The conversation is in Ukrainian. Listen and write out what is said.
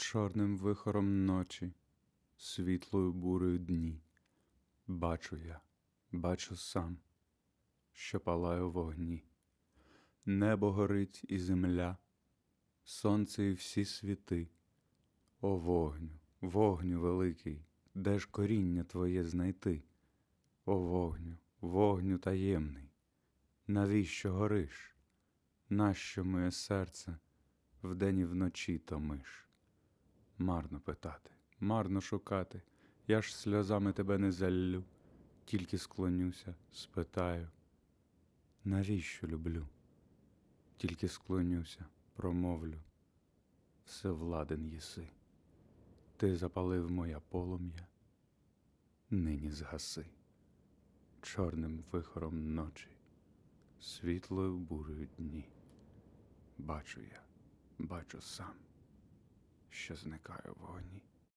чорним вихором ночі, світлою бурею дні. Бачу я, бачу сам, що палає у вогні. Небо горить і земля, сонце і всі світи. О вогню, вогню великий, де ж коріння твоє знайти? О вогню, вогню таємний, навіщо гориш? Нащо моє серце вдень і вночі томиш? Марно питати, марно шукати, я ж сльозами тебе не заллю, тільки склонюся, спитаю, навіщо люблю? Тільки склонюся, промовлю, все владен єси. Ти запалив моя полум'я, нині згаси чорним вихором ночі, світлою бурею дні. Бачу я, бачу сам, що зникає в вогні.